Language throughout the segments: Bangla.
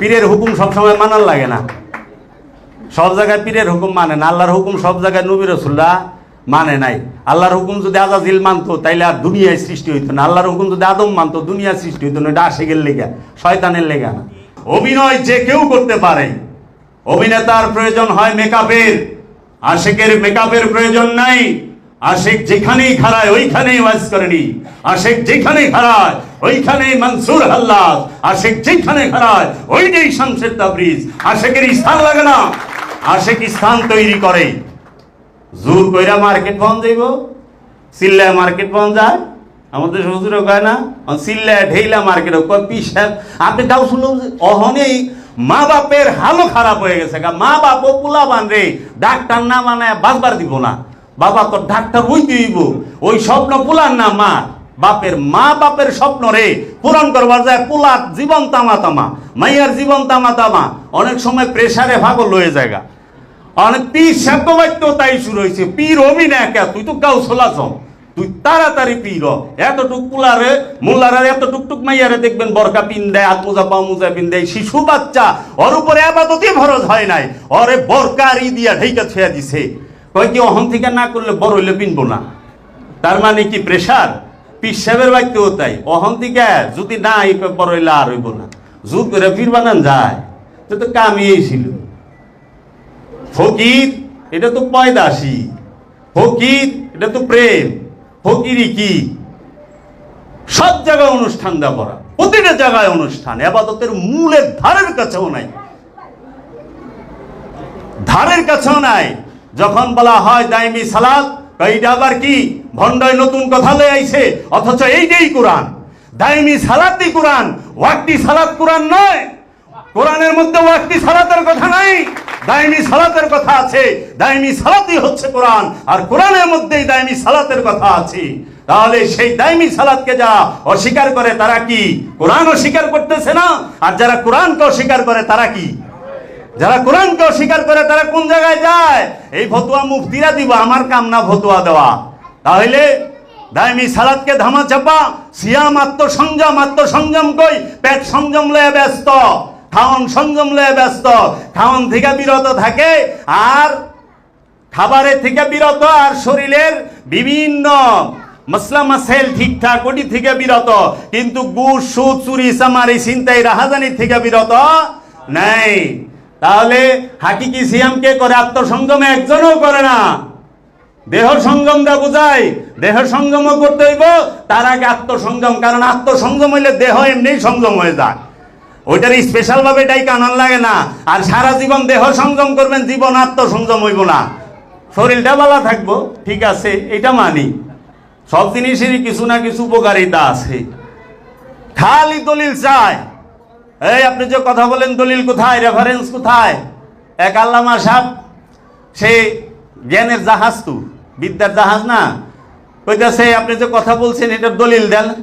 পীরের হুকুম সবসময় মানার লাগে না। সব জায়গায় পীরের হুকুম মানে না, আল্লাহর হুকুম সব জায়গায় নবী রসুল্লাহ মানে নাই। আল্লাহর হুকুম যদি আজাজিল মানতো, তাইলে আর দুনিয়ায় সৃষ্টি হইতো না। আল্লাহর হুকুম যদি আদম মানতো দুনিয়ার সৃষ্টি হইতো না। এটা আশেকের লেগা, শয়তানের লেগা না। অভিনয় যে কেউ করতে পারে, অভিনেতার প্রয়োজন হয় মেকআপের। আশেকের মেকআপের প্রয়োজন নাই। আশেক যেখানেই খাড়ায় ওইখানেই ওয়াজ করেনি। আশেক যেখানেই খাড়ায় ওইখানেই মনসুর হাল্লাদ আশেক যেখানে খাড়ায় ওইটাই শামসের তাবরিজ। আশেকের স্থান লাগে না। আশেক স্থান তৈরি করে। জোর কইরা মার্কেট বন্ধ যাইব সিল্লায় মার্কেট বন্ধ যায়। আমাদের শ্বশুরও কয় না সিল্লায় ঢেইলা মার্কেট কয় পিসাব আপনি তাও যে অহনেই মা বাপের হালও খারাপ হয়ে গেছে। মা বাপ পোলা বান রে। ডাক্তার না মানে বাজবার দিব না। বাবা তো ডাক্তার ওই দিব ওই স্বপ্ন পোলার না মা বাপের মা বাপের স্বপ্ন রে। পূরণ করবার যায় পোলার জীবন তামা তামা, মাইয়ার জীবন তামা তামা। অনেক সময় প্রেসারে ভাগল লয়ে জায়গা। অনেক পীর শব্দ তাই শুরু হয়েছে। পীর হবি না একা তুই তো গাও চলাচ তুই তাড়াতাড়ি পীর। এতটুক পুলারে, মোল্লারে এত টুকটুক মাইয়ারে দেখবেন বরকা পিন দেয় হাত মোজা পা মোজা পিন দেয়। শিশু বাচ্চা, ওর উপরে আপাততই ভরস হয় নাই। ওরে বরকার দিয়া ঢেইকা ছুঁয়া দিছে। কয় কি অহন থেকে না করলে বড় হইলে পিনবো না। তার মানে কি প্রেশার পীর সাহেবের বাক্য তাই। অহন থেকে যদি না বড় হইলে আর হইব না। জুত করে বানান যায়। তো তো কামিয়েই ছিল। ফকির, এটা তো পয়দাসী। ফকির, এটা তো প্রেম। ফকিরি কি? সব জায়গায় অনুষ্ঠান দেওয়া করা প্রতিটা জায়গায় অনুষ্ঠান। আবাদতের মূলের ধারের কাছেও নাই। ধারের কাছেও নাই। যখন বলা হয় দায়মি সালাদ এইটা আবার কি? ভণ্ডয় নতুন কথা লয়ে আইছে, অথচ এইটাই কোরআন। দাইমি সালাদই কোরআন, ওয়াক্তি সালাদ কোরআন নয়। কোরআনের মধ্যে ওয়াক্তি সালাতের কথা নাই, দাইমি সালাতের কথা আছে, দাইমি সালাতই হচ্ছে কোরআন, আর কোরআনের মধ্যেই দাইমি সালাতের কথা আছে। তাহলে সেই দাইমি সালাতকে যারা অস্বীকার করে তারা কি? কোরআন অস্বীকার করতেছে না? আর যারা কোরআনকে অস্বীকার করে তারা কি? যারা কোরআনকে অস্বীকার করে, তারা কোন জায়গায় যায়? এই ফতুয়া মুফতিরা দিব, আমার কাম না ফতুয়া দেওয়া। তাহলে দায়মি সালাদকে ধামা চাপা, সিয়াম আত্মসংযম আত্মসংযম কই? পেট সংযম লয়ে ব্যস্ত, খাওন সংযম লয়ে ব্যস্ত। খাওন থেকে বিরত থাকে, আর খাবারের থেকে বিরত, আর শরীরের বিভিন্ন মশলা মাসেল ঠিকঠাক ওটি থেকে বিরত। কিন্তু গুড়, সুদ, চুরি, চামারি চিন্তাই রাহাজানি থেকে বিরত নাই। তাহলে হাকিকি সিয়াম কে করে আত্মসংযমে? একজনও করে না। দেহ সংযম দা বোঝায় দেহ সংযমও করতে হইব, তার আগে আত্মসংযম। কারণ আত্মসংযম হইলে দেহ এমনি সংযম হয়ে যায়। ওইটার স্পেশাল ভাবে এটাই কানন লাগে না। আর সারা জীবন দেহ সংযম করবেন, জীবন আত্মসংযম হইব না। শরীরটা ভালো থাকব, ঠিক আছে, এটা মানি। সব জিনিসেরই কিছু না কিছু উপকারিতা আছে। খালি দলিল চায় এই, আপনি যে কথা বলেন, দলিল কোথায়? রেফারেন্স কোথায়? এক আল্লামা সাহেব, সে জ্ঞানের জাহাজ তো, বিদ্যার জাহাজ না। কইতাছে, আপনি যে কথা বলছেন, এটার দলিল দেন।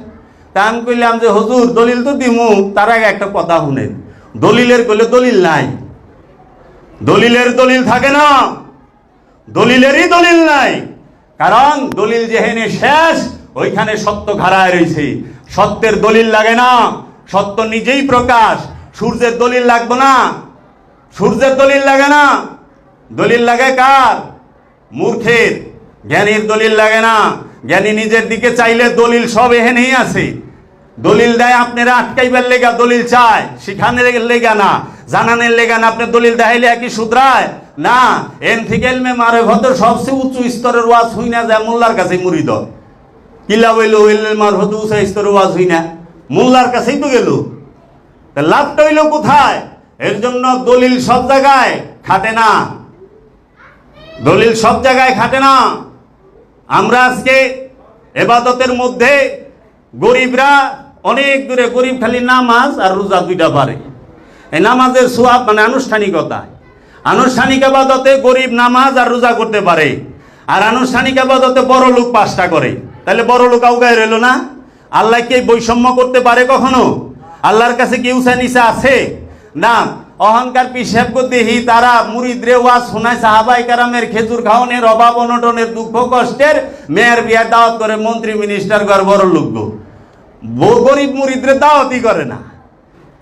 তা আমি কইলাম যে, হজুর, দলিল তো দিমু, তার আগে একটা কথা শুনেন। দলিলের কইলে দলিল নাই। দলিলের দলিল থাকে না। দলিলেরই দলিল নাই। কারণ দলিল যেহেনে শেষ, ওইখানে সত্য ঘাড়ায় রয়েছে সত্যের দলিল লাগে না। সত্য নিজেই প্রকাশ। সূর্যের দলিল লাগবে না। সূর্যের দলিল লাগে না। দলিল লাগে কার? মূর্খের। জ্ঞানীর দলিল লাগে না। জ্ঞানী নিজের দিকে চাইলে দলিল সব এহেনেই আছে। দলিল দেয় আপনারা আটকাইবার লেগা দলিল চায়, শিখানের লেগা না, জানানের লেগা না, আপনি দলিল দেখাইলে একই শুধরায়? না, এন থেকে এলমে মারে ভদ্র, সবচেয়ে উঁচু স্তরের ওয়াজ হই না যায় মোল্লার কাছে মুড়িদ। কিলা হইল মার ভদ্র উঁচু স্তরের ওয়াজ হই না। মোল্লার কাছেই তো গেল। লাভটা হইল কোথায়? এর জন্য দলিল সব জায়গায় খাটে না। দলিল সব জায়গায় খাটে না। আমরা আজকে এবাদতের মধ্যে গরিবরা অনেক দূরে, গরিব খালি নামাজ আর রোজা দুইটা পারে। এই নামাজের সোয়াব মানে আনুষ্ঠানিকতা। আনুষ্ঠানিক আবাদতে গরিব নামাজ আর রোজা করতে পারে। আর আনুষ্ঠানিক আবাদতে বড় লোক পাঁচটা করে। তাহলে বড় লোক আউগায় রইল না? আল্লাহ কি বৈষম্য করতে পারে কখনো? আল্লাহর কাছে কি উঁচা নিচা আছে? না, অহংকার, পিসাব দেহি তারা মুরিদ রে ওয়াজ শোনায় সাহাবাই কারামের খেজুর খাওয়ানোর অভাব, অনটনের দুঃখ, কষ্টের মেয়ের বিয়া দাওয়াত করে মন্ত্রী মিনিস্টার ঘর বড় লোক গো। ব- গরিব মুরিদরে দাওয়াতই করে না।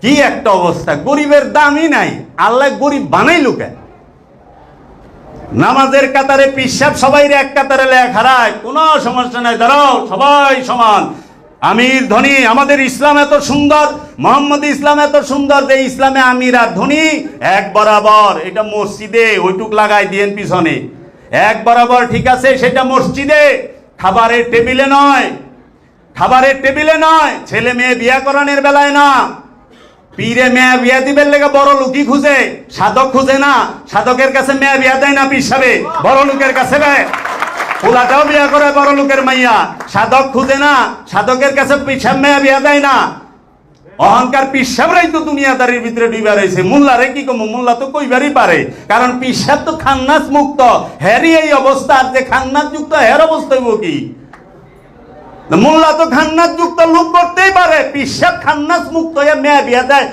কি একটা অবস্থা, গরিবের দামই নাই, আল্লাহ গরিব বানাই লোকে। নামাজের কাতারে পিসাব সবাই এক কাতারে লেখা হারায় কোনো সমস্যা নাই, দাঁড়াও, সবাই সমান। আমির ধনী, আমাদের ইসলাম এত সুন্দর, মোহাম্মদ ইসলাম এত সুন্দর যে ইসলামে আমির আর ধনী এক বরাবর। এটা মসজিদে, ওইটুক লাগাই দিয়েন পিছনে। এক বরাবর ঠিক আছে, সেটা মসজিদে। খাবারের টেবিলে নয়। খাবারের টেবিলে নয়। ছেলে মেয়ে বিয়াকরণের বেলায় না। পীরে মেয়া বিয়া দিবেন লেগে বড় লোকই খুঁজে। সাধক খুঁজে না। সাধকের কাছে মেয়া বিয়া দেয় না পিসাবে বড় লোকের কাছে দেয়। পোলাটাও বিয়া করে বড় লোকের মাইয়া। সাধক খুঁজে না, সাধকের কাছে পিসাব মেয়া বিয়া দেয় না। অহংকার পিসাবরাই তো দুনিয়াদারির ভিতরে ডুইবা রয়েছে মোল্লারে কি কম? মোল্লা তো কইবারই পারে। কারণ পিসাব তো খান্নাস মুক্ত। হ্যারি এই অবস্থা, আর যে খান্নাস যুক্ত, হের অবস্থা হইব কি? মোল্লা তো খান্নাস যুক্ত লোক করতেই পারে। পিসাব খান্নাস মুক্ত হয়ে মেয়া বিয়া দেয়।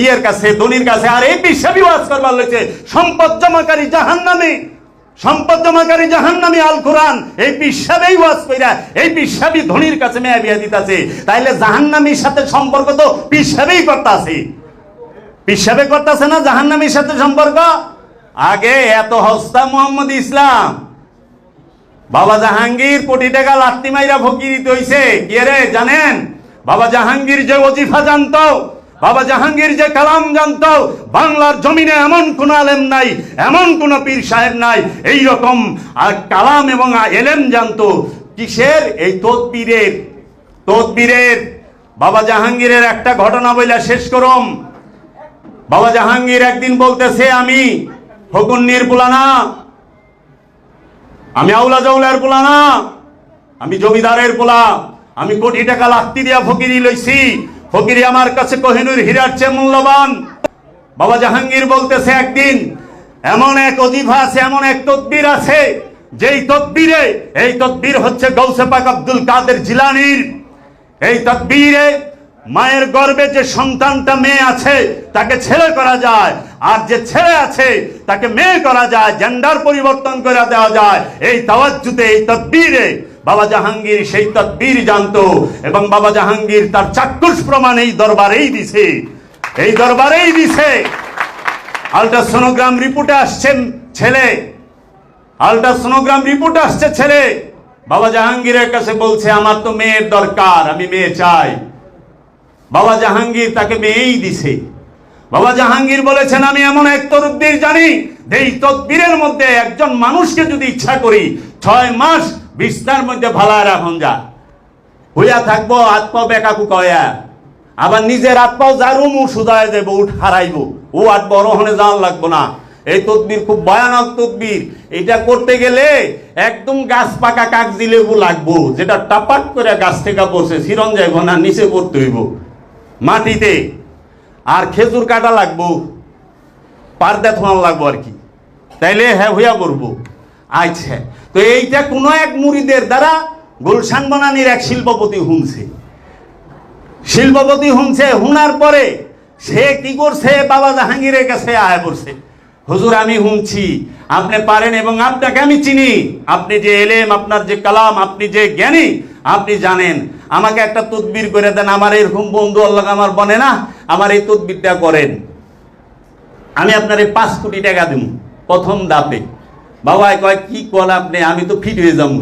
ইয়ের কাছে, ধনির কাছে, আর এই পিসাবই ওয়াজ করবার লইছে। সম্পদ জমাকারী জাহান্নামে। সম্পদ জমাকারী জাহান্নামী আল কোরআন, এই পিসাবেই ওয়াজ কইরা, এই পিসাবই ধনির কাছে মেয়া বিয়া দিতাছে। তাইলে জাহান্নামীর সাথে সম্পর্ক তো পিসাবেই করতাছে। পিসাবে করতাছে না জাহান্নামীর সাথে সম্পর্ক? আগে এত হস্তা মোহাম্মদ ইসলাম। বাবা জাহাঙ্গীর কোটি টাকা লাত্তি মাইরা ফকিরিত হইছে। কে রে, জানেন? বাবা জাহাঙ্গীর যে ওজিফা জানতো বাবা জাহাঙ্গীর যে কালাম জানতো বাংলার জমিনে এমন কোন আলেম নাই, এমন কোন পীর সাহেব নাই, এই রকম, আর কালাম এবং এলেম জানতো, কিসের? এই তদবীরের তদবীরের। বাবা জাহাঙ্গীরের একটা ঘটনা বইলা শেষ করম। বাবা জাহাঙ্গীর একদিন বলতেছে, আমি ফকুন্নির পুলানা, আমি আউলা জাউলার পোলা না আমি জমিদারের পোলা, আমি কোটি টাকা লাত্তি দিয়া ফকিরি লইছি ফকিরি আমার কাছে কোহিনুর হীরার চেয়ে মূল্যবান। বাবা জাহাঙ্গীর বলতেছে একদিন, এমন এক অজিফা আছে, এমন এক তদ্বির আছে, যেই তদ্বিরে এই তদ্বির হচ্ছে গৌসে পাক আব্দুল কাদের জিলানির। এই তদ্বিরে মায়ের গর্ভে যে সন্তানটা মেয়ে আছে, তাকে ছেলে করা যায়, আর যে ছেলে আছে, তাকে মেয়ে করা যায় জেন্ডার পরিবর্তন করে দেওয়া যায়। এই তাওয়াজ্জুতে, এই তদ্বিরে বাবা জাহাঙ্গীর সেই তদ্বির জানতো এবং বাবা জাহাঙ্গীর তার চাক্ষুষ প্রমাণ এই দরবারেই দিছে। এই দরবারেই দিছে। আলট্রাসোনোগ্রাম রিপোর্টে আসছেন ছেলে। আলট্রাসোনোগ্রাম রিপোর্ট আসছে ছেলে। বাবা জাহাঙ্গীরের কাছে বলছে, আমার তো মেয়ের দরকার, আমি মেয়ে চাই। বাবা জাহাঙ্গীর তাকে মেয়েই দিছে। বাবা জাহাঙ্গীর বলেছেন, আমি এমন এক তরুদ্দির জানি এই তদবিরের মধ্যে একজন মানুষকে যদি ইচ্ছা করি, ছয় মাস বিছনার মধ্যে ভালা রাখুন যা। হইয়া থাকব পাও বেকাকু কয়া আবার নিজের হাত পাও যারুম সুদায় দেবো, উঠ হারাইব। ও আর বড় হনে যাওয়ার লাগবো না। এই তদবির খুব ভয়ানক তদবির। এটা করতে গেলে একদম গাছ পাকা কাক দিলেও লাগবো, যেটা টাপাক করে গাছ থেকে পড়ছে সিরন যাইব না নিচে পড়তে হইব। মাটিতে। আর খেজুর কাটা লাগবো, পারদা থোয়ান লাগবো আর কি। তাইলে হ্যাঁ হইয়া করব আচ্ছা তো এইটা কোনো এক মুড়িদের দ্বারা গুলশান বনানির এক শিল্পপতি হুনছে। শিল্পপতি হুনছে, হুনার পরে সে কি করছে? বাবা জাহাঙ্গীরের কাছে আয় করছে। হুজুর, আমি হুনছি। আপনি পারেন এবং আপনাকে আমি চিনি। আপনি যে এলেম, আপনার যে কালাম, আপনি যে জ্ঞানী, আপনি জানেন। আমাকে একটা তদবির করে দেন। আমার এরকম বন্ধু আল্লাহ আমার বনে না, আমার এই তদবিরটা করেন। আমি আপনার এই পাঁচ কোটি টাকা দেব প্রথম দাপে বাবা কয়, কি কল আপনি? আমি তো ফিট হয়ে যাব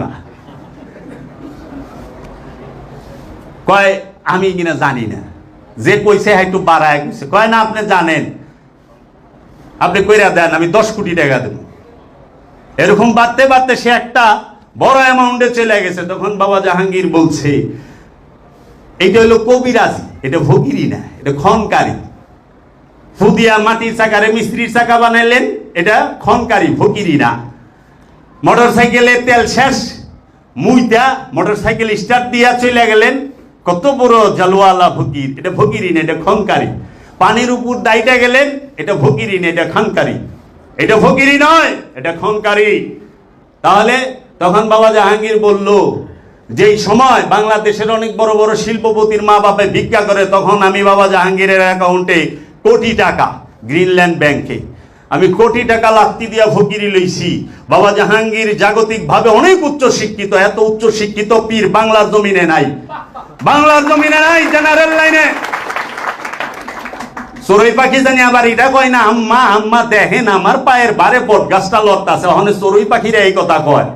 কয়, আমি কিনা জানি না। যে কইছে একটু বাড়ায় কইছে কয়, না, আপনি জানেন। আপনি কইরা দেন, আমি দশ কোটি টাকা দেব। এরকম বাড়তে বাড়তে সে একটা বড় অ্যামাউন্টে চলে গেছে। তখন বাবা জাহাঙ্গীর বলছে, এইটা হলো কবিরাজি, এটা ভগিরি না, এটা খনকারী ফুদিয়া মাটির চাকারে মিস্ত্রির চাকা বানাইলেন। এটা খনকারী ফকিরি না। মোটর সাইকেলে তেল শেষ মুইটা মোটর সাইকেল স্টার্ট দিয়া চলে গেলেন কত বড় জালুয়ালা ফকির। এটা ফকিরি না, এটা খনকারী। পানির উপর দাইটা গেলেন, এটা ফকিরি না, এটা খনকারী। এটা ফকিরি নয়, এটা খনকারী। তাহলে তখন বাবা জাহাঙ্গীর বলল, যেই সময় বাংলাদেশের অনেক বড় বড় শিল্পপতির মা বাপে ভিক্ষা করে, তখন আমি বাবা জাহাঙ্গীরের অ্যাকাউন্টে কোটি টাকা গ্রিনল্যান্ড ব্যাংকে আমি কোটি টাকা লাত্তি দিয়া ফকিরি লইছি। বাবা জাহাঙ্গীর জাগতিকভাবে অনেক উচ্চ শিক্ষিত, এত উচ্চ শিক্ষিত পীর বাংলার জমিনে নাই। বাংলার জমিনে নাই, জেনারেল লাইনে। চড়ুই পাখি জানি আবার এটা কয় না, আম্মা আম্মা, দেখেন আমার পায়ের বারে বট গাছটা লড়তাছে ওখানে চড়ুই পাখিরা এই কথা কয়।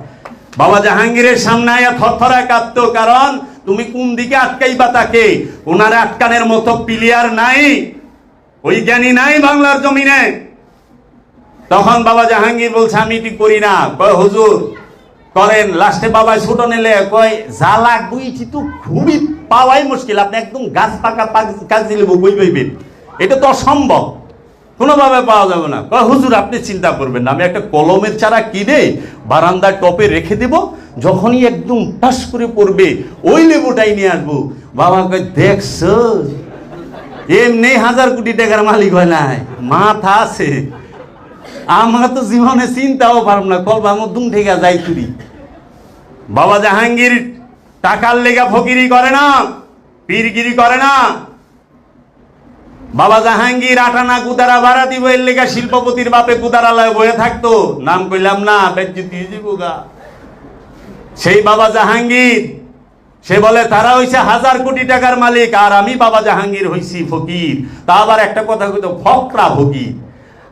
বাবা জাহাঙ্গীরের সামনে আয়া থরথরায় কাঁদত, কারণ তুমি কোন দিকে আটকাইবা তাকে? ওনার আটকানের মতো প্লেয়ার নাই, ওই জ্ঞানী নাই বাংলার জমিনে। তখন বাবা জাহাঙ্গীর বলছে, আমি এটি করি না। কয় হুজুর, করেন। লাস্টে বাবা ছোট নিলে কয়, জ্বালা গুইছি তো খুবই পাওয়াই মুশকিল। আপনি একদম গাছ পাকা কাজ দিলে বই পাইবেন? এটা তো অসম্ভব। কোনোভাবে পাওয়া যাবে না। কয় হুজুর, আপনি চিন্তা করবেন না। আমি একটা কলমের চারা কিনে বারান্দার টপে রেখে দেব। যখনই একদম টাস করে পড়বে, ওই লেবুটাই নিয়ে আসব। বাবা কয় দেখছ এমনি হাজার কোটি টাকার মালিক হয় নাই। মাথা আছে। আমরা তো জীবনে চিন্তাও পারব না, কল আমার দুম থেকে যাই চুরি। বাবা জাহাঙ্গীর, টাকার লেগা ফকিরি করে না, পীরগিরি করে না। বাবা জাহাঙ্গীর আটানা কুদারা দিব এর লেগা শিল্পপতির বাপে কুদারালয় বয়ে থাকতো। নাম কইলাম না সেই বাবা জাহাঙ্গীর, সে বলে, তারা হইছে হাজার কোটি টাকার মালিক, আর আমি বাবা জাহাঙ্গীর হইছি ফকির। তা আবার একটা কথা কইতো, ফকরা ফকির।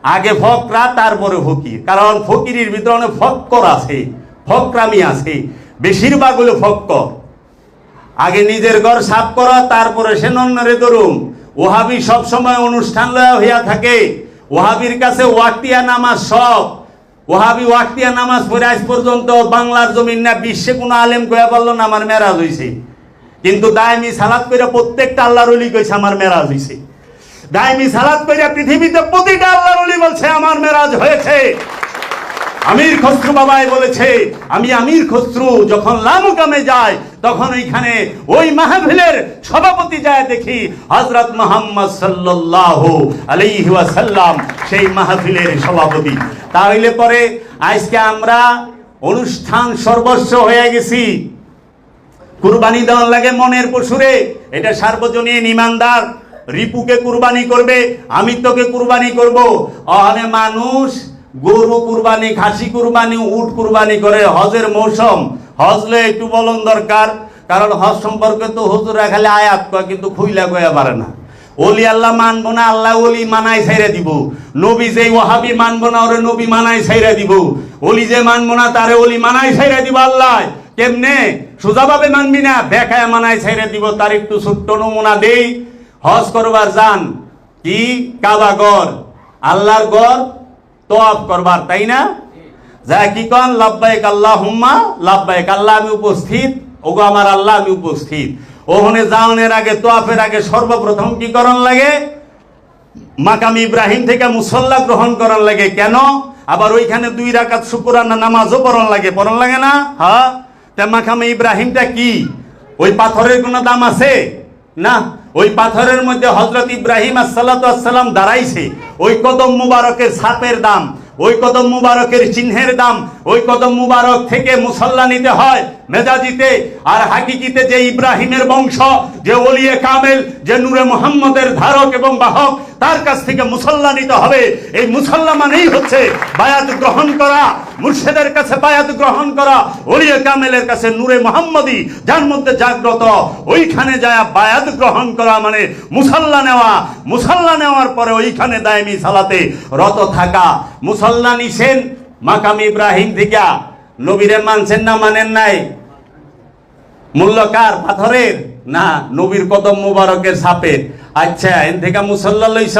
আগে ফকরা, তারপরে ফকির। কারণ ফকিরের ভিতরে অনেক ফক্কর আছে, ফকরামি আছে। বেশিরভাগ হলো ফক্কর। আগে নিজের ঘর সাফ করা, তারপরে সে নন্নরে ধরুম ওহাবি সব সময় অনুষ্ঠান লয়া হইয়া থাকে। ওহাবির কাছে ওয়াক্তিয়া নামাজ সব। ওহাবি ওয়াক্তিয়া নামাজ পড়ে আজ পর্যন্ত বাংলার জমিন না, বিশ্বে কোনো আলেম কয়া পারল না, আমার মেরাজ হইছে। কিন্তু দায়মি সালাদ করে প্রত্যেকটা আল্লাহর অলি কইছে, আমার মেরাজ হইছে। দায়মি সালাদ করে পৃথিবীতে প্রতিটা আল্লাহর অলি বলছে, আমার মেরাজ হয়েছে। আমির খসরু বাবাই বলেছে, আমি আমির খসরু, যখন লামুকামে যাই, তখন ওইখানে ওই মাহফিলের সভাপতি যায় দেখি হজরত মোহাম্মদ সাল্লাল্লাহু আলাইহি ওয়াসাল্লাম, সেই মাহফিলের সভাপতি। তাহলে পরে আজকে আমরা অনুষ্ঠান সর্বস্ব হয়ে গেছি। কুরবানি দেওয়ার লাগে মনের পশুরে, এটা সার্বজনীন ইমানদার। রিপুকে কুরবানি করবে, আমি তোকে কুরবানি করব। অহনে মানুষ, গরু কুরবানি, খাসি কুরবানি, উট কুরবানি করে। হজের মৌসুম, হজলে একটু বলন দরকার, কারণ হজ সম্পর্কে তো হুজুরা খালি আয়াত কয়, কিন্তু খুইলা কয়া পারে না। অলি আল্লাহ মানবো না, আল্লাহ অলি মানাই ছাইরা দিব। নবী যে ওহাবি মানবো না, ওরে নবী মানাই ছাইরা দিব। অলি যে মানবো না, তারে অলি মানাই ছাইরা দিব আল্লাহ। কেমনে? সোজাভাবে মানবি না, বেখায় মানাই ছাইরা দিব, তার একটু ছোট্ট নমুনা দেই। হজ করবার যান কি? কাবা গড়। আল্লাহর গড় তোয়াব করবার, তাই না? যা কি কন? লাভবাইক আল্লাহ হুম্মা লাভবাইক আল্লাহ, আমি উপস্থিত। ওগো আমার আল্লাহ, আমি উপস্থিত। ওখানে যাওনের আগে, তোয়াফের আগে সর্বপ্রথম কি করণ লাগে? মাকাম ইব্রাহিম থেকে মুসল্লা গ্রহণ করার লাগে। কেন? আবার ওইখানে দুই রাকাত শুকুরানা নামাজও পড়ন লাগে। পড়ন লাগে না? হ্যাঁ। তা মাকামে ইব্রাহিমটা কি? ওই পাথরের কোনো দাম আছে? না? ওই পাথরের মধ্যে হজরত ইব্রাহিম আসসালাম দাঁড়াইছে। ওই কদম মুবারকের সাপের দাম, ওই কদম মুবারকের চিহ্নের দাম ওই কদম মুবারক থেকে মুসল্লা নিতে হয় মেজাজিতে আর হাকিকিতে যে ইব্রাহিমের বংশ, যে ওলিয়ে কামেল, যে নূরে মোহাম্মদের ধারক এবং বাহক, তার কাছ থেকে মুসল্লা নিতে হবে। এই মুসল্লা মানেই হচ্ছে বায়াত গ্রহণ করা, মুর্শেদের কাছে বায়াত গ্রহণ করা ওলিয়ে কামেলের কাছে নূরে মোহাম্মদি যার মধ্যে জাগ্রত, ওইখানে যায় বায়াত গ্রহণ করা মানে মুসল্লা নেওয়া। মুসল্লা নেওয়ার পরে ওইখানে দায়মি সালাতে রত থাকা। মুসল্লা নিছেন মাকাম ইব্রাহিম থেকে নবীরে মানছেন না, মানেন নাই। মূল্য কার? পাথরের? না, নবীর কদম মুবারকের সাপের। আচ্ছা এন থেকে মুসল্লা লইছ।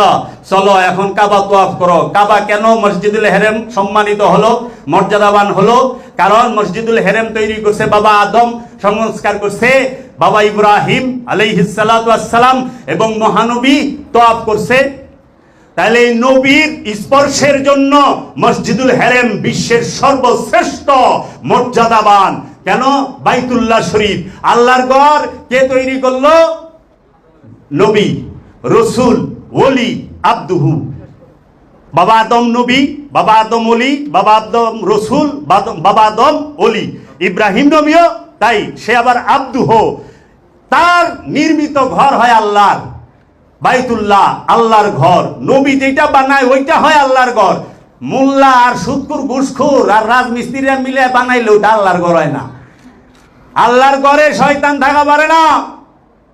চলো, এখন কাবা তোয়াফ করো। কাবা কেন মসজিদুল হেরেম সম্মানিত হলো, মর্যাদাবান হলো? কারণ মসজিদুল হেরেম তৈরি করছে বাবা আদম, সংস্কার করছে বাবা ইব্রাহিম আলাইহিসালাম এবং মহানবী তোয়াফ করছে তাহলে এই নবীর স্পর্শের জন্য মসজিদুল হেরেম বিশ্বের সর্বশ্রেষ্ঠ মর্যাদাবান। কেন? বাইতুল্লাহ শরীফ। আল্লাহর ঘর কে তৈরি করল? নবী। রসুল, ওলি, আব্দুহু। বাবা আদম নবী, বাবা আদম অলি বাবা আদম রসুল বাবা আদম অলি ইব্রাহিম নবীও তাই, সে আবার আব্দুহ। তার নির্মিত ঘর হয় আল্লাহর। বাইতুল্লাহ, আল্লাহর ঘর। নবী যেটা বানায়, ওইটা হয় আল্লাহর ঘর। মোল্লা আর সুদকুর ঘুষখুর আর রাজমিস্ত্রিরা মিলে বানাইলে ওটা আল্লাহর ঘর হয় না। আল্লাহর ঘরে শয়তান থাকা পারে না।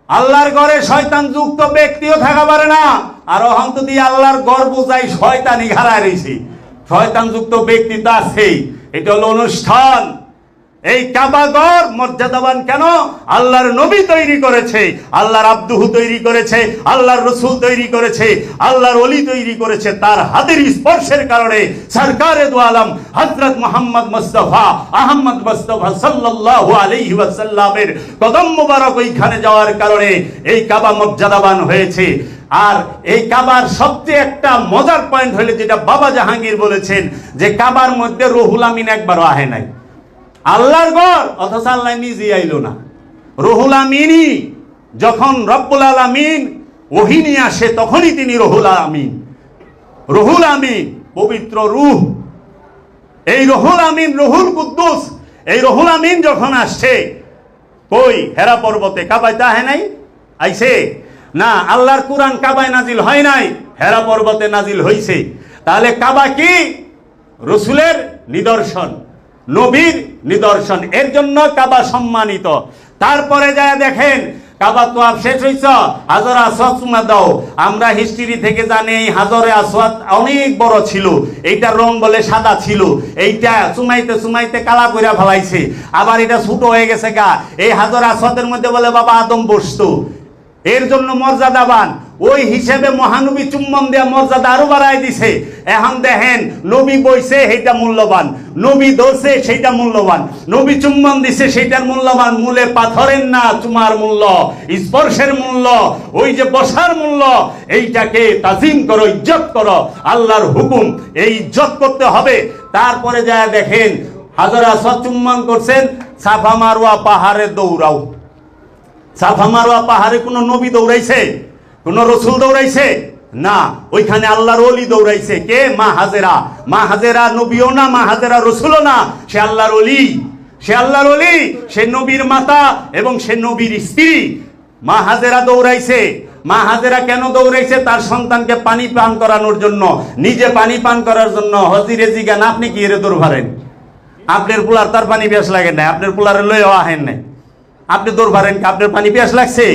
আল্লাহর ঘরে শয়তান যুক্ত ব্যক্তিও থাকা পারে না। আর অহন্ত দিয়ে আল্লাহর গড় বোঝাই শয়তানি ঘাড়ায় রয়েছে। শয়তান যুক্ত ব্যক্তি তো আছেই। এটা হলো অনুষ্ঠান। এই কাবাগর মর্যাদাবান কেন? আল্লাহর নবী তৈরি করেছে, আল্লাহর আব্দুহু তৈরি করেছে, আল্লাহর রসুল তৈরি করেছে, আল্লাহর অলি তৈরি করেছে, তার হাতের স্পর্শের কারণে সরকারে দু আলম হজরত মোহাম্মদ মুস্তফা আহমদ মুস্তফা সাল্লাল্লাহু আলাইহি ওয়াসাল্লামের কদম মুবারক ওইখানে যাওয়ার কারণে এই কাবা মর্যাদাবান হয়েছে। আর এই কাবার সবচেয়ে একটা মজার পয়েন্ট হলে যেটা বাবা জাহাঙ্গীর বলেছেন যে কাবার মধ্যে রহুল আমিন একবারও আহে নাই। আল্লাহর ঘর, অথচ আল্লাহ নিজে আইলো না। রহুল আমিনই যখন রব্বুল আলামিন ওহি নিয়ে আসে, তখনই তিনি রহুল আমিন। রহুল আমিন, পবিত্র রুহ। এই রহুল আমিন, রহুল কুদ্দুস, এই রহুল আমিন যখন আসছে, কই? হেরা পর্বতে কাবায় তাহে নাই? আইছে? না, আল্লাহর কুরআন কাবায় নাজিল হয় নাই, হেরা পর্বতে নাজিল হইছে। তাহলে কাবা কি? রসুলের নিদর্শন। নবীর নিদর্শন। এর জন্য কাবা সম্মানিত। তারপরে যায় দেখেন, কাবা তো শেষ হইছ। হাজর আসওয়াদ চুমা দাও। আমরা হিস্ট্রি থেকে জানি এই হাজরে আসওয়াদ অনেক বড় ছিল। এইটার রং বলে সাদা ছিল। এইটা চুমাইতে চুমাইতে কালা কইরা ফেলাইছে। আবার এটা ছোট হয়ে গেছে গা। এই হাজর আসওয়াদের মধ্যে বলে বাবা আদম বসতো। এর জন্য মর্যাদাবান। ওই হিসেবে মহানবী চুম্বন দেয়া মর্যাদা আরও বাড়াই দিছে। এখন দেখেন, নবী বইছে সেইটা মূল্যবান, নবী দোষে সেইটা মূল্যবান, নবী চুম্বন দিছে সেইটার মূল্যবান, মূলে পাথরের না চুমার মূল্য, স্পর্শের মূল্য, ওই যে বসার মূল্য, এইটাকে তাজিম করো, ইজ্জত করো, আল্লাহর হুকুম, এই ইজ্জত করতে হবে। তারপরে যা দেখেন, হাজারা সচুম্বন করছেন, সাফা মারোয়া পাহাড়ে দৌড়াও। সাফা মারোয়া পাহাড়ে কোনো নবী দৌড়াইছে? কোন রসুল দৌড়াইছে? না, ওইখানে আল্লাহর অলি দৌড়াইছে। কে? মা হাজেরা। মা হাজেরা নবীও না, মা হাজেরা রসুলও না। সে আল্লাহর অলি সে আল্লাহর অলি সে নবীর মাতা এবং সে নবীর স্ত্রী। মা হাজেরা দৌড়াইছে। মা হাজেরা কেন দৌড়াইছে? তার সন্তানকে পানি পান করানোর জন্য। নিজে পানি পান করার জন্য। হজিরে জিগান আপনি কি এরে দৌড় ভারেন? আপনার পোলার তার পানি বেশ লাগে না আপনার পোলারে লয়ে আহেন নাই। আপনি দৌড় ভারেন আপনার পানি পিয়াস লাগছে?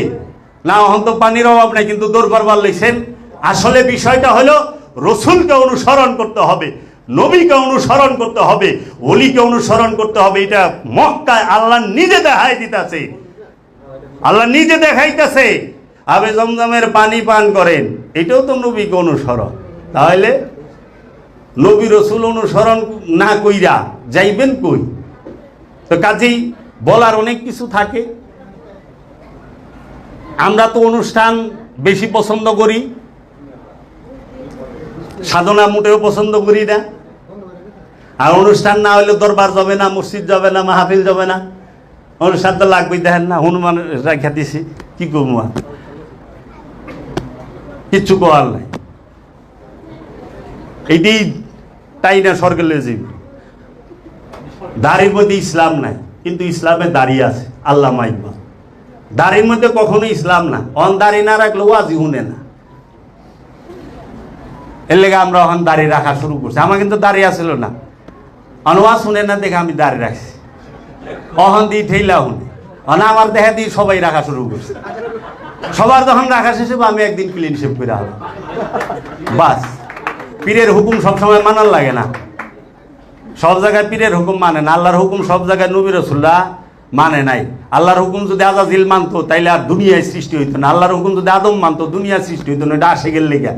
না এখন তো পানির অভাব নাই, কিন্তু দৌড় পারবার লইছেন আসলে বিষয়টা হলো, রসুলকে অনুসরণ করতে হবে, নবীকে অনুসরণ করতে হবে অলিকে অনুসরণ করতে হবে, এটা মক্কায় আল্লাহ নিজে দেখাই দিতেছে। আল্লাহ নিজে দেখাইতেছে। আবে জমজমের পানি পান করেন, এটাও তো নবীকে অনুসরণ। তাহলে নবী রসুল অনুসরণ না কইরা, যাইবেন কই? তো কাজেই বলার অনেক কিছু থাকে। আমরা তো অনুষ্ঠান বেশি পছন্দ করি। সাধনা মোটেও পছন্দ করি না। আর অনুষ্ঠান না হলে দরবার যাবে না, মসজিদ যাবে না, মাহফিল যাবে না। অনুষ্ঠান তো লাগবেই, দেখেন না হনুমান রাখা দিছি, কি করব? কিচ্ছু করার নাই। এইটি তাই না স্বর্গে যাবে দাড়ির মধ্যে ইসলাম নাই, কিন্তু ইসলামে দাঁড়িয়ে আছে, আল্লাহ মাইকবা দাড়ির মধ্যে কখনো ইসলাম না। অন দাড়ি না রাখলে ওয়াজি শুনে না। এর লেগে আমরা এখন দাড়ি রাখা শুরু করছি। আমার কিন্তু দাড়ি আসছিল না। অনওয়াজ শুনে না দেখে আমি দাড়ি রাখছি। অহন দিয়ে ঠেলা শুনে অন আমার দেখা দিয়ে সবাই রাখা শুরু করছে। সবার যখন রাখা শেষে হবে, আমি একদিন ক্লিন শেপ করে হলো বাস। পীরের হুকুম সবসময় মানার লাগে না। সব জায়গায় পীরের হুকুম মানে না। আল্লাহর হুকুম সব জায়গায় নবী রসুল্লাহ মানে নাই। আল্লাহর হুকুম যদি আজাজিল মানতো, তাইলে আর দুনিয়ায় সৃষ্টি হইতো না। আল্লাহর হুকুম যদি আদম মানতো দুনিয়ার সৃষ্টি হইতো না, এটা আসে গেল লেগে।